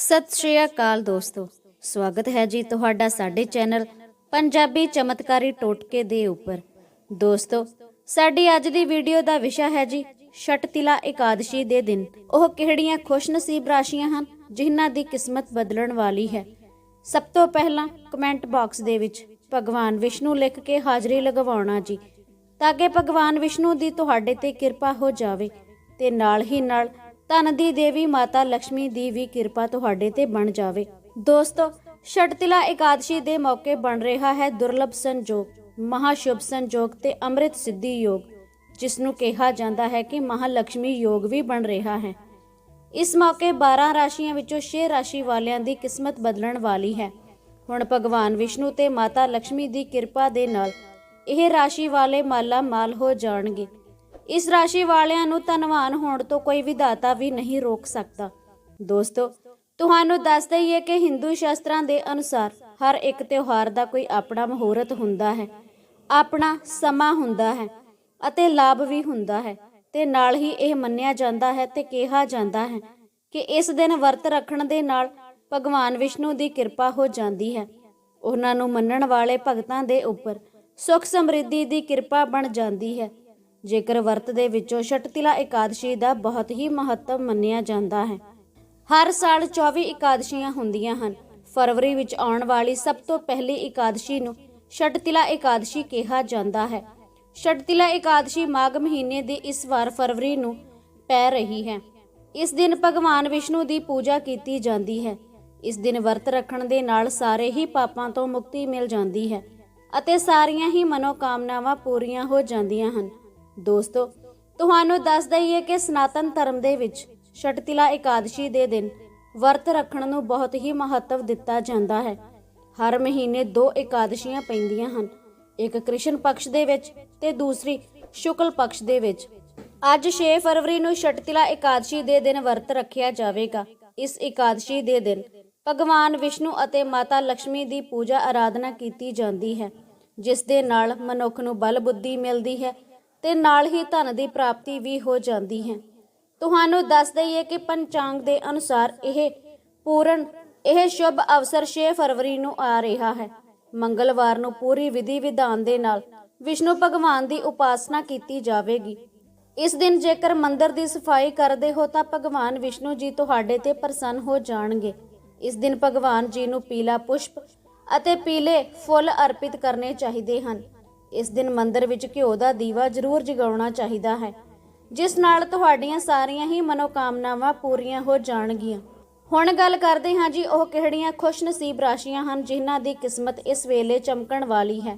ਸਤਿ ਸ਼੍ਰੀ ਅਕਾਲ ਦੋਸਤੋ। ਸਵਾਗਤ ਹੈ ਜੀ ਤੁਹਾਡਾ ਸਾਡੇ ਚੈਨਲ ਪੰਜਾਬੀ ਚਮਤਕਾਰੀ ਟੋਟਕੇ ਦੇ ਉੱਪਰ। ਦੋਸਤੋ, ਸਾਡੀ ਅੱਜ ਦੀ ਵੀਡੀਓ ਦਾ ਵਿਸ਼ਾ ਹੈ ਜੀ ਛਟਤਿਲਾ ਇਕਾਦਸ਼ੀ ਦੇ ਦਿਨ। ਉਹ ਕਿਹੜੀਆਂ ਖੁਸ਼ਨਸੀਬ ਰਾਸ਼ੀਆਂ ਹਨ ਜਿਨ੍ਹਾਂ ਦੀ ਕਿਸਮਤ ਬਦਲਣ ਵਾਲੀ ਹੈ? ਸਭ ਤੋਂ ਪਹਿਲਾਂ ਕਮੈਂਟ ਬਾਕਸ ਦੇ ਵਿੱਚ ਭਗਵਾਨ ਵਿਸ਼ਨੂੰ ਲਿਖ ਕੇ ਹਾਜ਼ਰੀ ਲਗਵਾਉਣਾ ਜੀ। ਤਾਂ ਕਿ ਭਗਵਾਨ ਵਿਸ਼ਨੂੰ ਦੀ ਤੁਹਾਡੇ ਤੇ ਕਿਰਪਾ ਹੋ ਜਾਵੇ ਤੇ ਨਾਲ ਹੀ ਨਾਲ ਧਨ ਦੀ ਦੇਵੀ ਮਾਤਾ ਲక్ష్ਮੀ ਦੀ ਵੀ ਕਿਰਪਾ ਤੁਹਾਡੇ ਤੇ ਬਣ ਜਾਵੇ। ਦੋਸਤੋ, ਛਟਤਿਲਾ ਇਕਾदशी ਦੇ ਮੌਕੇ ਬਣ ਰਿਹਾ ਹੈ ਦੁਰਲਭ ਸੰਜੋਗ ਮਹਾ ਸ਼ੁਭ ਸੰਜੋਗ ਤੇ ਅੰਮ੍ਰਿਤ ਸਿੱਧੀ ਯੋਗ ਜਿਸ ਨੂੰ ਕਿਹਾ ਜਾਂਦਾ ਹੈ ਕਿ ਮਹਾਲక్ష్ਮੀ ਯੋਗ ਵੀ ਬਣ ਰਿਹਾ ਹੈ। ਇਸ ਮੌਕੇ 12 ਰਾਸ਼ੀਆਂ ਵਿੱਚੋਂ 6 ਰਾਸ਼ੀ ਵਾਲਿਆਂ ਦੀ ਕਿਸਮਤ ਬਦਲਣ ਵਾਲੀ ਹੈ। ਹੁਣ ਭਗਵਾਨ ਵਿਸ਼ਨੂੰ ਤੇ ਮਾਤਾ ਲక్ష్ਮੀ ਦੀ ਕਿਰਪਾ ਦੇ ਨਾਲ ਇਹ ਰਾਸ਼ੀ ਵਾਲੇ ਮਾਲਾ ਮਾਲ ਹੋ ਜਾਣਗੇ। ਇਸ ਰਾਸ਼ੀ ਵਾਲਿਆਂ ਨੂੰ ਧਨਵਾਨ ਹੋਣ ਤੋਂ ਕੋਈ ਵਿਧਾਤਾ ਵੀ ਨਹੀਂ ਰੋਕ ਸਕਦਾ। ਦੋਸਤੋ, ਤੁਹਾਨੂੰ ਦੱਸ ਦਈਏ ਕਿ ਹਿੰਦੂ ਸ਼ਾਸਤਰਾਂ ਦੇ ਅਨੁਸਾਰ ਹਰ ਇੱਕ ਤਿਉਹਾਰ ਦਾ ਕੋਈ ਆਪਣਾ ਮਹੂਰਤ ਹੁੰਦਾ ਹੈ, ਆਪਣਾ ਸਮਾਂ ਹੁੰਦਾ ਹੈ ਅਤੇ ਲਾਭ ਵੀ ਹੁੰਦਾ ਹੈ। ਤੇ ਨਾਲ ਹੀ ਇਹ ਮੰਨਿਆ ਜਾਂਦਾ ਹੈ ਤੇ ਕਿਹਾ ਜਾਂਦਾ ਹੈ ਕਿ ਇਸ ਦਿਨ ਵਰਤ ਰੱਖਣ ਦੇ ਨਾਲ ਭਗਵਾਨ ਵਿਸ਼ਨੂੰ ਦੀ ਕਿਰਪਾ ਹੋ ਜਾਂਦੀ ਹੈ। ਉਹਨਾਂ ਨੂੰ ਮੰਨਣ ਵਾਲੇ ਭਗਤਾਂ ਦੇ ਉੱਪਰ ਸੁਖ ਸਮਰਿੱਧੀ ਦੀ ਕਿਰਪਾ ਬਣ ਜਾਂਦੀ ਹੈ ਜੇਕਰ ਵਰਤ ਦੇ ਵਿੱਚੋਂ ਛਟਤਿਲਾ ਇਕਾਦਸ਼ੀ ਦਾ ਬਹੁਤ ਹੀ ਮਹੱਤਵ ਮੰਨਿਆ ਜਾਂਦਾ ਹੈ। ਹਰ ਸਾਲ 24 ਇਕਾਦਸ਼ੀਆਂ ਹੁੰਦੀਆਂ ਹਨ। ਫਰਵਰੀ ਵਿੱਚ ਆਉਣ ਵਾਲੀ ਸਭ ਤੋਂ ਪਹਿਲੀ ਇਕਾਦਸ਼ੀ ਨੂੰ ਛਟਤਿਲਾ ਇਕਾਦਸ਼ੀ ਕਿਹਾ ਜਾਂਦਾ ਹੈ। ਛਟਤਿਲਾ ਇਕਾਦਸ਼ੀ ਮਾਘ ਮਹੀਨੇ ਦੀ ਇਸ ਵਾਰ ਫਰਵਰੀ ਨੂੰ ਪੈ ਰਹੀ ਹੈ। ਇਸ ਦਿਨ ਭਗਵਾਨ ਵਿਸ਼ਨੂੰ ਦੀ ਪੂਜਾ ਕੀਤੀ ਜਾਂਦੀ ਹੈ। ਇਸ ਦਿਨ ਵਰਤ ਰੱਖਣ ਦੇ ਨਾਲ ਸਾਰੇ ਹੀ ਪਾਪਾਂ ਤੋਂ ਮੁਕਤੀ ਮਿਲ ਜਾਂਦੀ ਹੈ ਅਤੇ ਸਾਰੀਆਂ ਹੀ ਮਨੋਕਾਮਨਾਵਾਂ ਪੂਰੀਆਂ ਹੋ ਜਾਂਦੀਆਂ ਹਨ। ਦੋਸਤੋ, ਤੁਹਾਨੂੰ ਦੱਸ ਦਈਏ ਕਿ ਸਨਾਤਨ ਧਰਮ ਦੇ ਵਿੱਚ ਛਟਤਿਲਾ ਇਕਾਦਸ਼ੀ ਦੇ ਦਿਨ ਵਰਤ ਰੱਖਣ ਨੂੰ ਬਹੁਤ ਹੀ ਮਹੱਤਵ ਦਿੱਤਾ ਜਾਂਦਾ ਹੈ। ਹਰ ਮਹੀਨੇ ਦੋ ਇਕਾਦਸ਼ੀਆਂ ਪੈਂਦੀਆਂ ਹਨ, ਇੱਕ ਕ੍ਰਿਸ਼ਨ ਪਕਸ਼ ਦੇ ਵਿੱਚ ਤੇ ਦੂਸਰੀ ਸ਼ੁਕਲ ਪਕਸ਼ ਦੇ ਵਿੱਚ। ਅੱਜ 6 ਫਰਵਰੀ ਨੂੰ ਛਟਤਿਲਾ ਇਕਾਦਸ਼ੀ ਦੇ ਦਿਨ ਵਰਤ ਰੱਖਿਆ ਜਾਵੇਗਾ। ਇਸ ਇਕਾਦਸ਼ੀ ਦੇ ਦਿਨ ਭਗਵਾਨ ਵਿਸ਼ਨੂੰ ਅਤੇ ਮਾਤਾ ਲక్ష్ਮੀ ਦੀ ਪੂਜਾ ਆਰਾਧਨਾ ਕੀਤੀ ਜਾਂਦੀ ਹੈ, ਜਿਸ ਦੇ ਨਾਲ ਮਨੁੱਖ ਨੂੰ ਬਲ ਬੁੱਧੀ ਮਿਲਦੀ ਹੈ ਤੇ ਨਾਲ ਹੀ ਧਨ ਦੀ ਪ੍ਰਾਪਤੀ ਵੀ ਹੋ ਜਾਂਦੀ ਹੈ। ਤੁਹਾਨੂੰ ਦੱਸ ਦਈਏ ਕਿ ਪੰਚਾਂਗ ਦੇ ਅਨੁਸਾਰ ਇਹ ਪੂਰਨ, ਇਹ ਸ਼ੁਭ ਅਵਸਰ 6 ਫਰਵਰੀ ਨੂੰ ਆ ਰਿਹਾ ਹੈ। ਮੰਗਲਵਾਰ ਨੂੰ ਪੂਰੀ ਵਿਧੀ ਵਿਧਾਨ ਦੇ ਨਾਲ ਵਿਸ਼ਨੂੰ ਭਗਵਾਨ ਦੀ ਉਪਾਸਨਾ ਕੀਤੀ ਜਾਵੇਗੀ। ਇਸ ਦਿਨ ਜੇਕਰ ਮੰਦਿਰ ਦੀ ਸਫ਼ਾਈ ਕਰਦੇ ਹੋ ਤਾਂ ਭਗਵਾਨ ਵਿਸ਼ਨੂੰ ਜੀ ਤੁਹਾਡੇ ਤੇ ਪ੍ਰਸੰਨ ਹੋ ਜਾਣਗੇ। ਇਸ ਦਿਨ ਭਗਵਾਨ ਜੀ ਨੂੰ ਪੀਲਾ ਪੁਸ਼ਪ ਅਤੇ ਪੀਲੇ ਫੁੱਲ ਅਰਪਿਤ ਕਰਨੇ ਚਾਹੀਦੇ ਹਨ। ਇਸ ਦਿਨ ਮੰਦਿਰ ਵਿੱਚ ਘਿਓ ਦਾ ਦੀਵਾ ਜ਼ਰੂਰ ਜਗਾਉਣਾ ਚਾਹੀਦਾ ਹੈ, ਜਿਸ ਨਾਲ ਤੁਹਾਡੀਆਂ ਸਾਰੀਆਂ ਹੀ ਮਨੋਕਾਮਨਾਵਾਂ ਪੂਰੀਆਂ ਹੋ ਜਾਣਗੀਆਂ। ਹੁਣ ਗੱਲ ਕਰਦੇ ਹਾਂ ਜੀ ਉਹ ਕਿਹੜੀਆਂ ਖੁਸ਼ਨਸੀਬ ਰਾਸ਼ੀਆਂ ਹਨ ਜਿਨ੍ਹਾਂ ਦੀ ਕਿਸਮਤ ਇਸ ਵੇਲੇ ਚਮਕਣ ਵਾਲੀ ਹੈ।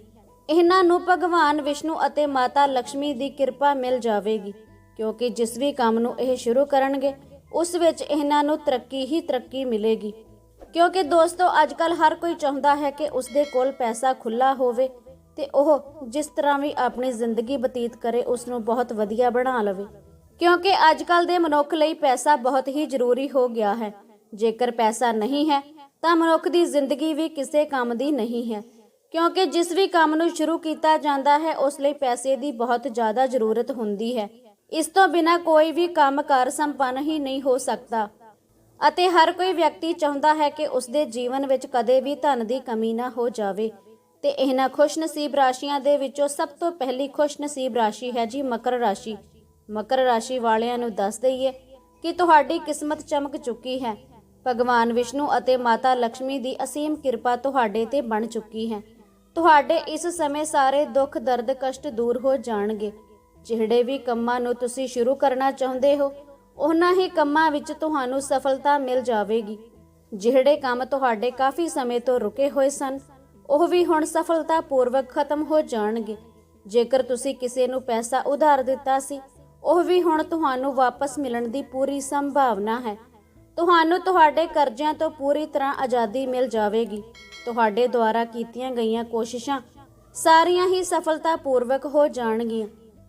ਇਹਨਾਂ ਨੂੰ ਭਗਵਾਨ ਵਿਸ਼ਨੂੰ ਅਤੇ ਮਾਤਾ ਲక్ష్ਮੀ ਦੀ ਕਿਰਪਾ ਮਿਲ ਜਾਵੇਗੀ, ਕਿਉਂਕਿ ਜਿਸ ਵੀ ਕੰਮ ਨੂੰ ਇਹ ਸ਼ੁਰੂ ਕਰਨਗੇ, ਉਸ ਵਿੱਚ ਇਹਨਾਂ ਨੂੰ ਤਰੱਕੀ ਹੀ ਤਰੱਕੀ ਮਿਲੇਗੀ। ਕਿਉਂਕਿ ਦੋਸਤੋ ਅੱਜਕੱਲ ਹਰ ਕੋਈ ਚਾਹੁੰਦਾ ਹੈ ਕਿ ਉਸਦੇ ਕੋਲ ਪੈਸਾ ਖੁੱਲਾ ਹੋਵੇ ਤੇ ਉਹ ਜਿਸ ਤਰ੍ਹਾਂ ਵੀ ਆਪਣੀ ਜ਼ਿੰਦਗੀ ਬਤੀਤ ਕਰੇ ਉਸ ਨੂੰ ਬਹੁਤ ਵਧੀਆ ਬਣਾ ਲਵੇ। ਕਿਉਂਕਿ ਅੱਜਕੱਲ ਦੇ ਮਨੁੱਖ ਲਈ ਪੈਸਾ ਬਹੁਤ ਹੀ ਜ਼ਰੂਰੀ ਹੋ ਗਿਆ ਹੈ। ਜੇਕਰ ਪੈਸਾ ਨਹੀਂ ਹੈ, ਤਾਂ ਮਨੁੱਖ ਦੀ ਜ਼ਿੰਦਗੀ ਵੀ ਕਿਸੇ ਕੰਮ ਦੀ ਨਹੀਂ ਹੈ। ਕਿਉਂਕਿ ਜਿਸ ਵੀ ਕੰਮ ਨੂੰ ਸ਼ੁਰੂ ਕੀਤਾ ਜਾਂਦਾ ਹੈ, ਉਸ ਲਈ ਪੈਸੇ ਦੀ ਬਹੁਤ ਜ਼ਿਆਦਾ ਜ਼ਰੂਰਤ ਹੁੰਦੀ ਹੈ। ਇਸ ਤੋਂ ਬਿਨਾ ਕੋਈ ਵੀ ਕੰਮ ਕਾਰ ਸੰਪੰਨ ਹੀ ਨਹੀਂ ਹੋ ਸਕਦਾ। ਅਤੇ ਹਰ ਕੋਈ ਵਿਅਕਤੀ ਚਾਹੁੰਦਾ ਹੈ ਕਿ ਉਸਦੇ ਜੀਵਨ ਵਿੱਚ ਕਦੇ ਵੀ ਧਨ ਦੀ ਕਮੀ ਨਾ ਹੋ ਜਾਵੇ। ਤੇ ਇਹਨਾਂ ਖੁਸ਼ਨਸੀਬ ਰਾਸ਼ੀਆਂ ਦੇ ਵਿੱਚੋਂ ਸਭ ਤੋਂ ਪਹਿਲੀ ਖੁਸ਼ਨਸੀਬ ਰਾਸ਼ੀ ਹੈ ਜੀ ਮਕਰ ਰਾਸ਼ੀ। ਮਕਰ ਰਾਸ਼ੀ ਵਾਲਿਆਂ ਨੂੰ ਦੱਸ ਦਈਏ ਕਿ ਤੁਹਾਡੀ ਕਿਸਮਤ ਚਮਕ ਚੁੱਕੀ ਹੈ। ਭਗਵਾਨ ਵਿਸ਼ਨੂੰ ਅਤੇ ਮਾਤਾ ਲక్ష్ਮੀ ਦੀ ਅਸੀਮ ਕਿਰਪਾ ਤੁਹਾਡੇ ਤੇ ਬਣ ਚੁੱਕੀ ਹੈ। ਤੁਹਾਡੇ ਇਸ ਸਮੇਂ ਸਾਰੇ ਦੁੱਖ, ਦਰਦ, ਕਸ਼ਟ ਦੂਰ ਹੋ ਜਾਣਗੇ। ਜਿਹੜੇ ਵੀ ਕੰਮਾਂ ਨੂੰ ਤੁਸੀਂ ਸ਼ੁਰੂ ਕਰਨਾ ਚਾਹੁੰਦੇ ਹੋ, ਉਹਨਾਂ ਹੀ ਕੰਮਾਂ ਵਿੱਚ ਤੁਹਾਨੂੰ ਸਫਲਤਾ ਮਿਲ ਜਾਵੇਗੀ। ਜਿਹੜੇ ਕੰਮ ਤੁਹਾਡੇ ਕਾਫੀ ਸਮੇਂ ਤੋਂ ਰੁਕੇ ਹੋਏ ਸਨ ਉਹ ਵੀ ਹੁਣ ਸਫਲਤਾਪੂਰਵਕ ਖਤਮ ਹੋ ਜਾਣਗੇ। ਜੇਕਰ ਤੁਸੀਂ ਕਿਸੇ ਨੂੰ ਪੈਸਾ ਉਧਾਰ ਦਿੱਤਾ ਸੀ, ਉਹ ਵੀ ਹੁਣ ਤੁਹਾਨੂੰ ਵਾਪਸ ਮਿਲਣ ਦੀ ਪੂਰੀ ਸੰਭਾਵਨਾ ਹੈ। ਤੁਹਾਨੂੰ ਤੁਹਾਡੇ ਕਰਜ਼ਿਆਂ ਤੋਂ ਪੂਰੀ ਤਰ੍ਹਾਂ ਆਜ਼ਾਦੀ ਮਿਲ ਜਾਵੇਗੀ। ਤੁਹਾਡੇ ਦੁਆਰਾ ਕੀਤੀਆਂ ਗਈਆਂ ਕੋਸ਼ਿਸ਼ਾਂ ਸਾਰੀਆਂ ਹੀ ਸਫਲਤਾਪੂਰਵਕ ਹੋ ਜਾਣਗੀਆਂ।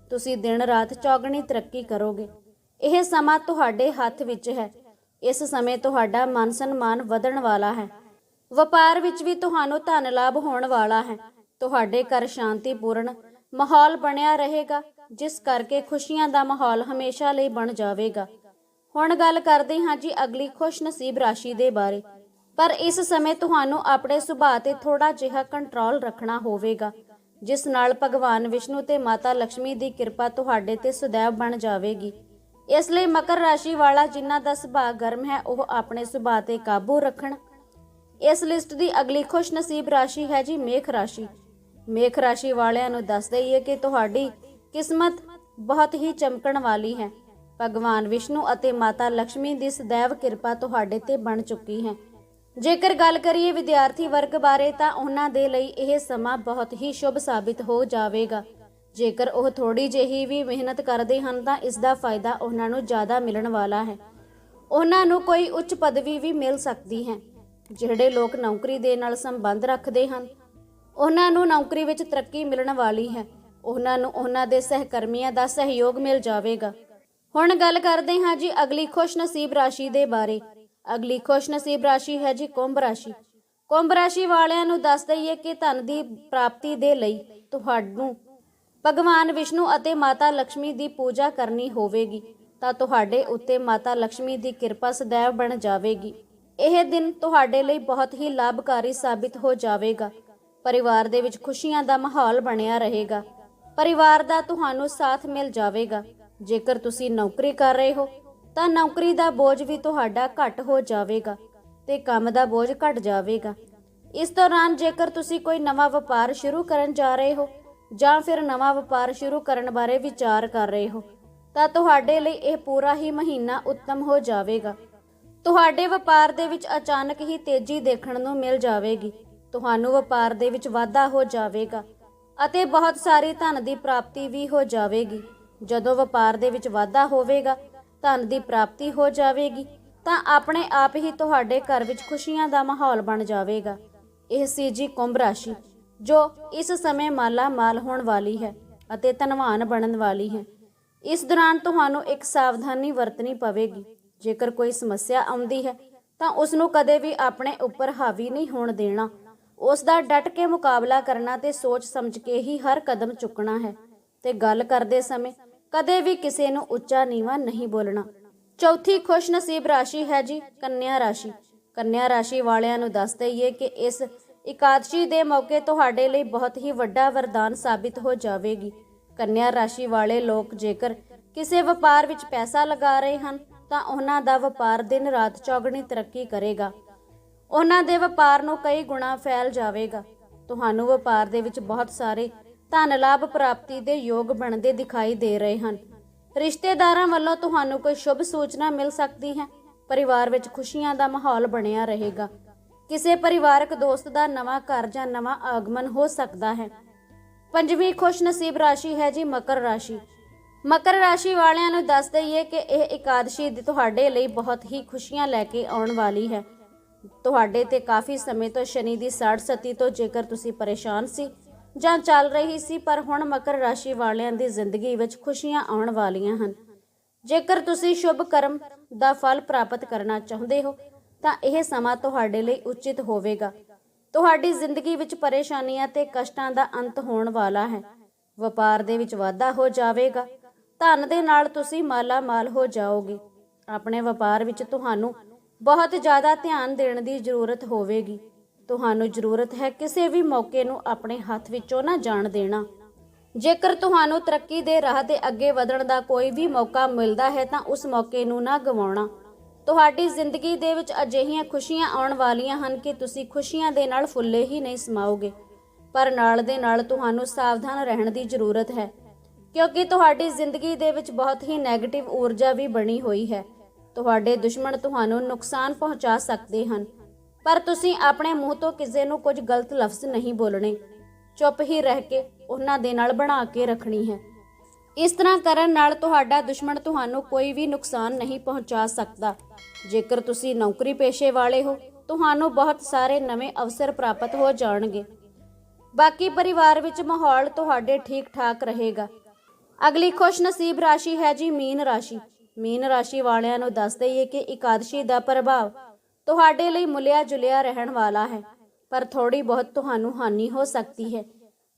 ਤੁਸੀਂ ਦਿਨ ਰਾਤ ਚੌਗਣੀ ਤਰੱਕੀ ਕਰੋਗੇ। ਇਹ ਸਮਾਂ ਤੁਹਾਡੇ ਹੱਥ ਵਿੱਚ ਹੈ। ਇਸ ਸਮੇਂ ਤੁਹਾਡਾ ਮਾਨ ਸਨਮਾਨ ਵਧਣ ਵਾਲਾ ਹੈ। ਵਪਾਰ ਵਿੱਚ ਵੀ ਤੁਹਾਨੂੰ ਧਨ ਲਾਭ ਹੋਣ ਵਾਲਾ ਹੈ। ਤੁਹਾਡੇ ਘਰ ਸ਼ਾਂਤੀਪੂਰਨ ਮਾਹੌਲ ਬਣਿਆ ਰਹੇਗਾ, ਜਿਸ ਕਰਕੇ ਖੁਸ਼ੀਆਂ ਦਾ ਮਾਹੌਲ ਹਮੇਸ਼ਾ ਲਈ ਬਣ ਜਾਵੇਗਾ। ਹੁਣ ਗੱਲ ਕਰਦੇ ਹਾਂ ਜੀ ਅਗਲੀ ਖੁਸ਼ਨਸੀਬ ਰਾਸ਼ੀ ਦੇ ਬਾਰੇ। ਪਰ ਇਸ ਸਮੇਂ ਤੁਹਾਨੂੰ ਆਪਣੇ ਸੁਭਾਅ ਤੇ ਥੋੜਾ ਜਿਹਾ ਕੰਟਰੋਲ ਰੱਖਣਾ ਹੋਵੇਗਾ, ਜਿਸ ਨਾਲ ਭਗਵਾਨ ਵਿਸ਼ਨੂੰ ਤੇ ਮਾਤਾ ਲక్ష్ਮੀ ਦੀ ਕਿਰਪਾ ਤੁਹਾਡੇ ਤੇ ਸदैव ਬਣ ਜਾਵੇਗੀ। ਇਸ ਲਈ ਮਕਰ ਰਾਸ਼ੀ ਵਾਲਾ ਜਿਨ੍ਹਾਂ ਦਾ ਸੁਭਾਅ ਗਰਮ ਹੈ, ਉਹ ਆਪਣੇ ਸੁਭਾਅ ਤੇ ਕਾਬੂ ਰੱਖਣ ਇਸ ਲਿਸਟ ਦੀ ਅਗਲੀ ਖੁਸ਼ ਨਸੀਬ ਰਾਸ਼ੀ ਹੈ ਜੀ ਮੇਖ ਰਾਸ਼ੀ। ਮੇਖ ਰਾਸ਼ੀ ਵਾਲਿਆਂ ਨੂੰ ਦੱਸ ਦਈਏ ਕਿ ਤੁਹਾਡੀ ਕਿਸਮਤ ਬਹੁਤ ਹੀ ਚਮਕਣ ਵਾਲੀ ਹੈ। ਭਗਵਾਨ ਵਿਸ਼ਨੂੰ ਅਤੇ ਮਾਤਾ ਲక్ష్ਮੀ ਦੀ ਸਦੈਵ ਕਿਰਪਾ ਤੁਹਾਡੇ ਤੇ ਬਣ ਚੁੱਕੀ ਹੈ। ਜੇਕਰ ਗੱਲ ਕਰੀਏ ਵਿਦਿਆਰਥੀ ਵਰਗ ਬਾਰੇ ਤਾਂ ਉਹਨਾਂ ਦੇ ਲਈ ਇਹ ਸਮਾਂ ਬਹੁਤ ਹੀ ਸ਼ੁਭ ਸਾਬਿਤ ਹੋ ਜਾਵੇਗਾ। ਜੇਕਰ ਉਹ ਥੋੜੀ ਜਿਹੀ ਵੀ ਮਿਹਨਤ ਕਰਦੇ ਹਨ ਤਾਂ ਇਸ ਦਾ ਫਾਇਦਾ ਉਹਨਾਂ ਨੂੰ ਜ਼ਿਆਦਾ ਮਿਲਣ ਵਾਲਾ ਹੈ। ਉਹਨਾਂ ਨੂੰ ਕੋਈ ਉੱਚ ਪਦਵੀ ਵੀ ਮਿਲ ਸਕਦੀ ਹੈ। ਜਿਹੜੇ ਲੋਕ ਨੌਕਰੀ ਦੇ ਨਾਲ ਸੰਬੰਧ ਰੱਖਦੇ ਹਨ, ਉਹਨਾਂ ਨੂੰ ਨੌਕਰੀ ਵਿੱਚ ਤਰੱਕੀ ਮਿਲਣ ਵਾਲੀ ਹੈ। ਉਹਨਾਂ ਨੂੰ ਉਹਨਾਂ ਦੇ ਸਹਿਕਰਮੀਆਂ ਦਾ ਸਹਿਯੋਗ ਮਿਲ ਜਾਵੇਗਾ। ਹੁਣ ਗੱਲ ਕਰਦੇ ਹਾਂ ਜੀ ਅਗਲੀ ਖੁਸ਼ ਨਸੀਬ ਰਾਸ਼ੀ ਦੇ ਬਾਰੇ। ਅਗਲੀ ਖੁਸ਼ ਨਸੀਬ ਰਾਸ਼ੀ ਹੈ ਜੀ ਕੁੰਭ ਰਾਸ਼ੀ। ਕੁੰਭ ਰਾਸ਼ੀ ਵਾਲਿਆਂ ਨੂੰ ਦੱਸ ਦਈਏ ਕਿ ਧਨ ਦੀ ਪ੍ਰਾਪਤੀ ਦੇ ਲਈ ਤੁਹਾਨੂੰ ਭਗਵਾਨ ਵਿਸ਼ਨੂੰ ਅਤੇ ਮਾਤਾ ਲక్ష్ਮੀ ਦੀ ਪੂਜਾ ਕਰਨੀ ਹੋਵੇਗੀ। ਤਾਂ ਤੁਹਾਡੇ ਉੱਤੇ ਮਾਤਾ ਲక్ష్ਮੀ ਦੀ ਕਿਰਪਾ ਸਦੈਵ ਬਣ ਜਾਵੇਗੀ। ਇਹ ਦਿਨ ਤੁਹਾਡੇ ਲਈ ਬਹੁਤ ਹੀ ਲਾਭਕਾਰੀ ਸਾਬਿਤ ਹੋ ਜਾਵੇਗਾ। ਪਰਿਵਾਰ ਦੇ ਵਿੱਚ ਖੁਸ਼ੀਆਂ ਦਾ ਮਾਹੌਲ ਬਣਿਆ ਰਹੇਗਾ। ਪਰਿਵਾਰ ਦਾ ਤੁਹਾਨੂੰ ਸਾਥ ਮਿਲ ਜਾਵੇਗਾ। ਜੇਕਰ ਤੁਸੀਂ ਨੌਕਰੀ ਕਰ ਰਹੇ ਹੋ, ਤਾਂ ਨੌਕਰੀ ਦਾ ਬੋਝ ਵੀ ਤੁਹਾਡਾ ਘੱਟ ਹੋ ਜਾਵੇਗਾ ਤੇ ਕੰਮ ਦਾ ਬੋਝ ਘਟ ਜਾਵੇਗਾ। ਇਸ ਦੌਰਾਨ ਜੇਕਰ ਤੁਸੀਂ ਕੋਈ ਨਵਾਂ ਵਪਾਰ ਸ਼ੁਰੂ ਕਰਨ ਜਾ ਰਹੇ ਹੋ ਜਾਂ ਫਿਰ ਨਵਾਂ ਵਪਾਰ ਸ਼ੁਰੂ ਕਰਨ ਬਾਰੇ ਵਿਚਾਰ ਕਰ ਰਹੇ ਹੋ, ਤਾਂ ਤੁਹਾਡੇ ਲਈ ਇਹ ਪੂਰਾ ਹੀ ਮਹੀਨਾ ਉੱਤਮ ਹੋ ਜਾਵੇਗਾ। ਤੁਹਾਡੇ ਵਪਾਰ ਦੇ ਵਿੱਚ ਅਚਾਨਕ ਹੀ ਤੇਜ਼ੀ ਦੇਖਣ ਨੂੰ ਮਿਲ ਜਾਵੇਗੀ। ਤੁਹਾਨੂੰ ਵਪਾਰ ਦੇ ਵਿੱਚ ਵਾਧਾ ਹੋ ਜਾਵੇਗਾ ਅਤੇ ਬਹੁਤ ਸਾਰੀ ਧਨ ਦੀ ਪ੍ਰਾਪਤੀ ਵੀ ਹੋ ਜਾਵੇਗੀ। ਜਦੋਂ ਵਪਾਰ ਦੇ ਵਿੱਚ ਵਾਧਾ ਹੋਵੇਗਾ, ਧਨ ਦੀ ਪ੍ਰਾਪਤੀ ਹੋ ਜਾਵੇਗੀ, ਤਾਂ ਆਪਣੇ ਆਪ ਹੀ ਤੁਹਾਡੇ ਘਰ ਵਿੱਚ ਖੁਸ਼ੀਆਂ ਦਾ ਮਾਹੌਲ ਬਣ ਜਾਵੇਗਾ। ਇਹ ਸੀ ਜੀ ਕੁੰਭ ਰਾਸ਼ੀ, ਜੋ ਇਸ ਸਮੇਂ ਮਾਲਾ ਮਾਲ ਹੋਣ ਵਾਲੀ ਹੈ ਅਤੇ ਧਨਵਾਨ ਬਣਨ ਵਾਲੀ ਹੈ। ਇਸ ਦੌਰਾਨ ਤੁਹਾਨੂੰ ਇੱਕ ਸਾਵਧਾਨੀ ਵਰਤਣੀ ਪਵੇਗੀ। ਜੇਕਰ ਕੋਈ ਸਮੱਸਿਆ ਆਉਂਦੀ ਹੈ, ਤਾਂ ਉਸ ਨੂੰ ਕਦੇ ਵੀ ਆਪਣੇ ਉੱਪਰ ਹਾਵੀ ਨਹੀਂ ਹੋਣ ਦੇਣਾ। ਉਸ ਦਾ ਡਟ ਕੇ ਮੁਕਾਬਲਾ ਕਰਨਾ ਤੇ ਸੋਚ ਸਮਝ ਕੇ ਹੀ ਹਰ ਕਦਮ ਚੁੱਕਣਾ ਹੈ। ਤੇ ਗੱਲ ਕਰਦੇ ਸਮੇਂ ਕਦੇ ਵੀ ਕਿਸੇ ਨੂੰ ਉੱਚਾ ਨੀਵਾਂ ਨਹੀਂ ਬੋਲਣਾ। ਚੌਥੀ ਖੁਸ਼ ਨਸੀਬ ਰਾਸ਼ੀ ਹੈ ਜੀ ਕੰਨਿਆ ਰਾਸ਼ੀ। ਕੰਨਿਆ ਰਾਸ਼ੀ ਵਾਲਿਆਂ ਨੂੰ ਦੱਸ ਦਈਏ ਕਿ ਇਸ ਇਕਾਦਸ਼ੀ ਦੇ ਮੌਕੇ ਤੁਹਾਡੇ ਲਈ ਬਹੁਤ ਹੀ ਵੱਡਾ ਵਰਦਾਨ ਸਾਬਿਤ ਹੋ ਜਾਵੇਗੀ। ਕੰਨਿਆ ਰਾਸ਼ੀ ਵਾਲੇ ਲੋਕ ਜੇਕਰ ਕਿਸੇ ਵਪਾਰ ਵਿੱਚ ਪੈਸਾ ਲਗਾ ਰਹੇ ਹਨ ਤਾਂ ਉਹਨਾਂ ਦਾ ਵਪਾਰ ਦਿਨ ਰਾਤ ਚੌਗਣੀ ਤਰੱਕੀ ਕਰੇਗਾ। ਉਹਨਾਂ ਦੇ ਵਪਾਰ ਨੂੰ ਕਈ ਗੁਣਾ ਫੈਲ ਜਾਵੇਗਾ। ਤੁਹਾਨੂੰ ਵਪਾਰ ਦੇ ਵਿੱਚ ਬਹੁਤ ਸਾਰੇ ਧਨ ਲਾਭ ਪ੍ਰਾਪਤੀ ਦੇ ਯੋਗ ਬਣਦੇ ਦਿਖਾਈ ਦੇ ਰਹੇ ਹਨ। ਰਿਸ਼ਤੇਦਾਰਾਂ ਵੱਲੋਂ ਤੁਹਾਨੂੰ ਕੋਈ ਸ਼ੁਭ ਸੂਚਨਾ ਮਿਲ ਸਕਦੀ ਹੈ। ਪਰਿਵਾਰ ਵਿੱਚ ਖੁਸ਼ੀਆਂ ਦਾ ਮਾਹੌਲ ਬਣਿਆ ਰਹੇਗਾ। ਕਿਸੇ ਪਰਿਵਾਰਕ ਦੋਸਤ ਦਾ ਨਵਾਂ ਘਰ ਜਾਂ ਨਵਾਂ ਆਗਮਨ ਹੋ ਸਕਦਾ ਹੈ। ਪੰਜਵੀਂ ਖੁਸ਼ ਨਸੀਬ ਰਾਸ਼ੀ ਹੈ ਜੀ ਮਕਰ ਰਾਸ਼ੀ। ਮਕਰ ਰਾਸ਼ੀ ਵਾਲਿਆਂ ਨੂੰ ਦੱਸ ਦਈਏ ਕਿ ਇਹ ਇਕਾਦਸ਼ੀ ਦੀ ਤੁਹਾਡੇ ਲਈ ਬਹੁਤ ਹੀ ਖੁਸ਼ੀਆਂ ਲੈ ਕੇ ਆਉਣ ਵਾਲੀ ਹੈ। ਤੁਹਾਡੇ ਤੇ ਕਾਫੀ ਸਮੇਂ ਤੋਂ ਸ਼ਨੀ ਦੀ ਸਾੜ ਸਤੀ ਤੋਂ ਜੇਕਰ ਤੁਸੀਂ ਪਰੇਸ਼ਾਨ ਸੀ ਜਾਂ ਚੱਲ ਰਹੀ ਸੀ, ਪਰ ਹੁਣ ਮਕਰ ਰਾਸ਼ੀ ਵਾਲਿਆਂ ਦੀ ਜ਼ਿੰਦਗੀ ਵਿੱਚ ਖੁਸ਼ੀਆਂ ਆਉਣ ਵਾਲੀਆਂ ਹਨ। ਜੇਕਰ ਤੁਸੀਂ ਸ਼ੁਭ ਕਰਮ ਦਾ ਫਲ ਪ੍ਰਾਪਤ ਕਰਨਾ ਚਾਹੁੰਦੇ ਹੋ, ਤਾਂ ਇਹ ਸਮਾਂ ਤੁਹਾਡੇ ਲਈ ਉਚਿਤ ਹੋਵੇਗਾ। ਤੁਹਾਡੀ ਜ਼ਿੰਦਗੀ ਵਿੱਚ ਪਰੇਸ਼ਾਨੀਆਂ ਤੇ ਕਸ਼ਟਾਂ ਦਾ ਅੰਤ ਹੋਣ ਵਾਲਾ ਹੈ। ਵਪਾਰ ਦੇ ਵਿੱਚ ਵਾਧਾ ਹੋ ਜਾਵੇਗਾ। ਧਨ ਦੇ ਨਾਲ ਤੁਸੀਂ ਮਾਲਾ ਮਾਲ ਹੋ ਜਾਓਗੇ। ਆਪਣੇ ਵਪਾਰ ਵਿੱਚ ਤੁਹਾਨੂੰ ਬਹੁਤ ਜ਼ਿਆਦਾ ਧਿਆਨ ਦੇਣ ਦੀ ਜ਼ਰੂਰਤ ਹੋਵੇਗੀ। ਤੁਹਾਨੂੰ ਜ਼ਰੂਰਤ ਹੈ ਕਿਸੇ ਵੀ ਮੌਕੇ ਨੂੰ ਆਪਣੇ ਹੱਥ ਵਿੱਚੋਂ ਨਾ ਜਾਣ ਦੇਣਾ। ਜੇਕਰ ਤੁਹਾਨੂੰ ਤਰੱਕੀ ਦੇ ਰਾਹ ਤੇ ਅੱਗੇ ਵਧਣ ਦਾ ਕੋਈ ਵੀ ਮੌਕਾ ਮਿਲਦਾ ਹੈ ਤਾਂ ਉਸ ਮੌਕੇ ਨੂੰ ਨਾ ਗਵਾਉਣਾ। ਤੁਹਾਡੀ ਜ਼ਿੰਦਗੀ ਦੇ ਵਿੱਚ ਅਜਿਹੀਆਂ ਖੁਸ਼ੀਆਂ ਆਉਣ ਵਾਲੀਆਂ ਹਨ ਕਿ ਤੁਸੀਂ ਖੁਸ਼ੀਆਂ ਦੇ ਨਾਲ ਫੁੱਲੇ ਹੀ ਨਹੀਂ ਸਮਾਓਗੇ। ਪਰ ਨਾਲ ਦੇ ਨਾਲ ਤੁਹਾਨੂੰ ਸਾਵਧਾਨ ਰਹਿਣ ਦੀ ਜ਼ਰੂਰਤ ਹੈ। ਕਿਉਂਕਿ ਤੁਹਾਡੀ ਜ਼ਿੰਦਗੀ ਦੇ ਵਿੱਚ ਬਹੁਤ ਹੀ 네ਗੇਟਿਵ ਊਰਜਾ ਵੀ ਬਣੀ ਹੋਈ ਹੈ। ਤੁਹਾਡੇ ਦੁਸ਼ਮਣ ਤੁਹਾਨੂੰ ਨੁਕਸਾਨ ਪਹੁੰਚਾ ਸਕਦੇ ਹਨ। ਪਰ ਤੁਸੀਂ ਆਪਣੇ ਮੂੰਹ ਤੋਂ ਕਿਸੇ ਨੂੰ ਕੁਝ ਗਲਤ ਲਫ਼ਜ਼ ਨਹੀਂ ਬੋਲਣੇ। ਚੁੱਪ ਹੀ ਰਹਿ ਕੇ ਉਹਨਾਂ ਦੇ ਨਾਲ ਬਣਾ ਕੇ ਰੱਖਣੀ ਹੈ। ਇਸ ਤਰ੍ਹਾਂ ਕਰਨ ਨਾਲ ਤੁਹਾਡਾ ਦੁਸ਼ਮਣ ਤੁਹਾਨੂੰ ਕੋਈ ਵੀ ਨੁਕਸਾਨ ਨਹੀਂ ਪਹੁੰਚਾ ਸਕਦਾ। ਜੇਕਰ ਤੁਸੀਂ ਨੌਕਰੀ ਪੇਸ਼ੇ ਵਾਲੇ ਹੋ, ਤੁਹਾਨੂੰ ਬਹੁਤ ਸਾਰੇ ਨਵੇਂ ਅਵਸਰ ਪ੍ਰਾਪਤ ਹੋ ਜਾਣਗੇ। ਬਾਕੀ ਪਰਿਵਾਰ ਵਿੱਚ ਮਾਹੌਲ ਤੁਹਾਡੇ ਠੀਕ ਠਾਕ ਰਹੇਗਾ। ਅਗਲੀ ਖੁਸ਼ ਨਸੀਬ ਰਾਸ਼ੀ ਹੈ ਜੀ ਮੀਨ ਰਾਸ਼ੀ। ਮੀਨ ਰਾਸ਼ੀ ਵਾਲਿਆਂ ਨੂੰ ਦੱਸ ਦਈਏ ਕਿ ਇਕਾਦਸ਼ੀ ਦਾ ਪ੍ਰਭਾਵ ਤੁਹਾਡੇ ਲਈ ਮੁਲਿਆ ਜੁਲਿਆ ਰਹਿਣ ਵਾਲਾ ਹੈ, ਪਰ ਥੋੜੀ ਬਹੁਤ ਤੁਹਾਨੂੰ ਹਾਨੀ ਹੋ ਸਕਦੀ ਹੈ।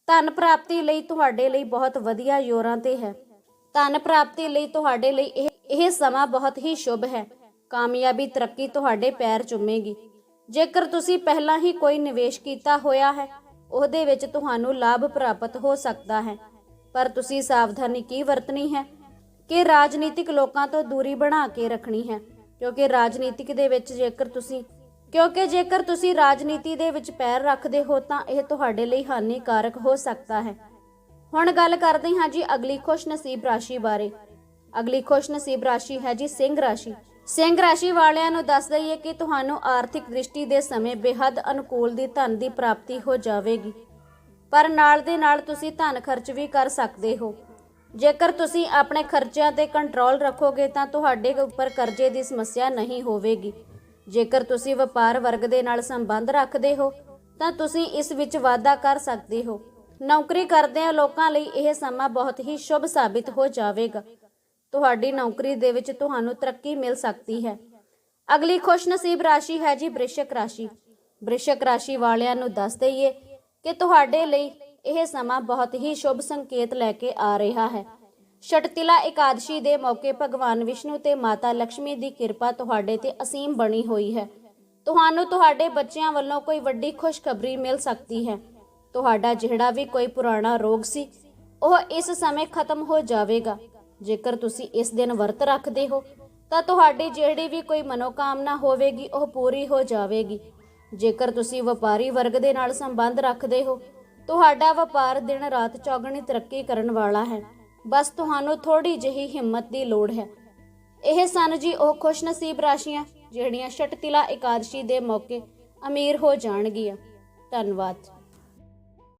ਧਨ ਪ੍ਰਾਪਤੀ ਲਈ ਤੁਹਾਡੇ ਲਈ ਬਹੁਤ ਵਧੀਆ ਯੋਰਾਂ ਤੇ ਹੈ। ਧਨ ਪ੍ਰਾਪਤੀ ਲਈ ਤੁਹਾਡੇ ਲਈ ਇਹ ਇਹ ਸਮਾਂ ਬਹੁਤ ਹੀ ਸ਼ੁਭ ਹੈ। ਕਾਮਯਾਬੀ ਤਰੱਕੀ ਤੁਹਾਡੇ ਪੈਰ ਚੁੰਮੇਗੀ। ਜੇਕਰ ਤੁਸੀਂ ਪਹਿਲਾਂ ਹੀ ਕੋਈ ਨਿਵੇਸ਼ ਕੀਤਾ ਹੋਇਆ ਹੈ, ਉਹਦੇ ਵਿੱਚ ਤੁਹਾਨੂੰ ਲਾਭ ਪ੍ਰਾਪਤ ਹੋ ਸਕਦਾ ਹੈ। ਪਰ ਤੁਸੀਂ ਸਾਵਧਾਨੀ ਕੀ ਵਰਤਣੀ ਹੈ? ਕਿ ਰਾਜਨੀਤਿਕ ਲੋਕਾਂ ਤੋਂ ਦੂਰੀ ਬਣਾ ਕੇ ਰੱਖਣੀ ਹੈ? ਕਿਉਂਕਿ ਰਾਜਨੀਤਿਕ ਦੇ ਵਿੱਚ ਜੇਕਰ ਤੁਸੀਂ, ਕਿਉਂਕਿ ਜੇਕਰ ਤੁਸੀਂ ਰਾਜਨੀਤੀ ਦੇ ਵਿੱਚ ਪੈਰ ਰੱਖਦੇ ਹੋ ਤਾਂ ਇਹ ਤੁਹਾਡੇ ਲਈ ਹਾਨੀਕਾਰਕ ਹੋ ਸਕਦਾ ਹੈ। ਹੁਣ ਗੱਲ ਕਰਦੇ ਹਾਂ ਜੀ ਅਗਲੀ ਖੁਸ਼ ਨਸੀਬ ਰਾਸ਼ੀ ਬਾਰੇ। ਅਗਲੀ ਖੁਸ਼ ਨਸੀਬ ਰਾਸ਼ੀ ਹੈ ਜੀ ਸਿੰਘ ਰਾਸ਼ੀ। ਸਿੰਘ ਰਾਸ਼ੀ ਵਾਲਿਆਂ ਨੂੰ ਦੱਸ ਦਈਏ ਕਿ ਤੁਹਾਨੂੰ ਆਰਥਿਕ ਦ੍ਰਿਸ਼ਟੀ ਦੇ ਸਮੇਂ ਬੇਹੱਦ ਅਨੁਕੂਲ ਦੀ ਧਨ ਦੀ ਪ੍ਰਾਪਤੀ ਹੋ ਜਾਵੇਗੀ। ਪਰ ਨਾਲ ਦੇ ਨਾਲ ਤੁਸੀਂ ਧਨ ਖਰਚ ਵੀ ਕਰ ਸਕਦੇ ਹੋ। ਜੇਕਰ ਤੁਸੀਂ ਆਪਣੇ ਖਰਚਿਆਂ ਤੇ ਕੰਟਰੋਲ ਰੱਖੋਗੇ ਤਾਂ ਤੁਹਾਡੇ ਉੱਪਰ ਕਰਜ਼ੇ ਦੀ ਸਮੱਸਿਆ ਨਹੀਂ ਹੋਵੇਗੀ। ਜੇਕਰ ਤੁਸੀਂ ਵਪਾਰ ਵਰਗ ਦੇ ਨਾਲ ਸੰਬੰਧ ਰੱਖਦੇ ਹੋ, ਤਾਂ ਤੁਸੀਂ ਇਸ ਵਿੱਚ ਵਾਧਾ ਕਰ ਸਕਦੇ ਹੋ। ਨੌਕਰੀ ਕਰਦਿਆਂ ਲੋਕਾਂ ਲਈ ਇਹ ਸਮਾਂ ਬਹੁਤ ਹੀ ਸ਼ੁਭ ਸਾਬਿਤ ਹੋ ਜਾਵੇਗਾ। ਤੁਹਾਡੀ ਨੌਕਰੀ ਦੇ ਵਿੱਚ ਤੁਹਾਨੂੰ ਤਰੱਕੀ ਮਿਲ ਸਕਦੀ ਹੈ। ਅਗਲੀ ਖੁਸ਼ਨਸੀਬ ਰਾਸ਼ੀ ਹੈ ਜੀ ਬ੍ਰਿਸ਼ਕ ਰਾਸ਼ੀ। ਬ੍ਰਿਸ਼ਕ ਰਾਸ਼ੀ ਵਾਲਿਆਂ ਨੂੰ ਦੱਸ ਦਈਏ ਕਿ ਤੁਹਾਡੇ ਲਈ ਇਹ ਸਮਾਂ ਬਹੁਤ ਹੀ ਸ਼ੁਭ ਸੰਕੇਤ ਲੈ ਕੇ ਆ ਰਿਹਾ ਹੈ। ਛਟਤਿਲਾ ਇਕਾਦਸ਼ੀ ਦੇ ਮੌਕੇ ਭਗਵਾਨ ਵਿਸ਼ਨੂੰ ਤੇ ਮਾਤਾ ਲక్ష్ਮੀ ਦੀ ਕਿਰਪਾ ਤੁਹਾਡੇ ਤੇ ਅਸੀਮ ਬਣੀ ਹੋਈ ਹੈ। ਤੁਹਾਨੂੰ ਤੁਹਾਡੇ ਬੱਚਿਆਂ ਵੱਲੋਂ ਕੋਈ ਵੱਡੀ ਖੁਸ਼ਖਬਰੀ ਮਿਲ ਸਕਦੀ ਹੈ। ਤੁਹਾਡਾ ਜਿਹੜਾ ਵੀ ਕੋਈ ਪੁਰਾਣਾ ਰੋਗ ਸੀ, ਉਹ ਇਸ ਸਮੇਂ ਖਤਮ ਹੋ ਜਾਵੇਗਾ। ਜੇਕਰ ਤੁਸੀਂ ਇਸ ਦਿਨ ਵਰਤ ਰੱਖਦੇ ਹੋ, ਤਾਂ ਤੁਹਾਡੀ ਜਿਹੜੀ ਵੀ ਕੋਈ ਮਨੋਕਾਮਨਾ ਹੋਵੇਗੀ, ਉਹ ਪੂਰੀ ਹੋ ਜਾਵੇਗੀ। ਜੇਕਰ ਤੁਸੀਂ ਵਪਾਰੀ ਵਰਗ ਦੇ ਨਾਲ ਸੰਬੰਧ ਰੱਖਦੇ ਹੋ, ਤੁਹਾਡਾ ਵਪਾਰ ਦਿਨ ਰਾਤ ਚੌਗਣੀ ਤਰੱਕੀ ਕਰਨ ਵਾਲਾ ਹੈ। ਬਸ ਤੁਹਾਨੂੰ ਥੋੜੀ ਜਿਹੀ ਹਿੰਮਤ ਦੀ ਲੋੜ ਹੈ। ਇਹ ਸਨ ਜੀ ਉਹ ਖੁਸ਼ਨਸੀਬ ਰਾਸ਼ੀਆਂ, ਜਿਹੜੀਆਂ ਛਟਤਿਲਾ ਇਕਾਦਸ਼ੀ ਦੇ ਮੌਕੇ ਅਮੀਰ ਹੋ ਜਾਣਗੀਆਂ। ਧੰਨਵਾਦ।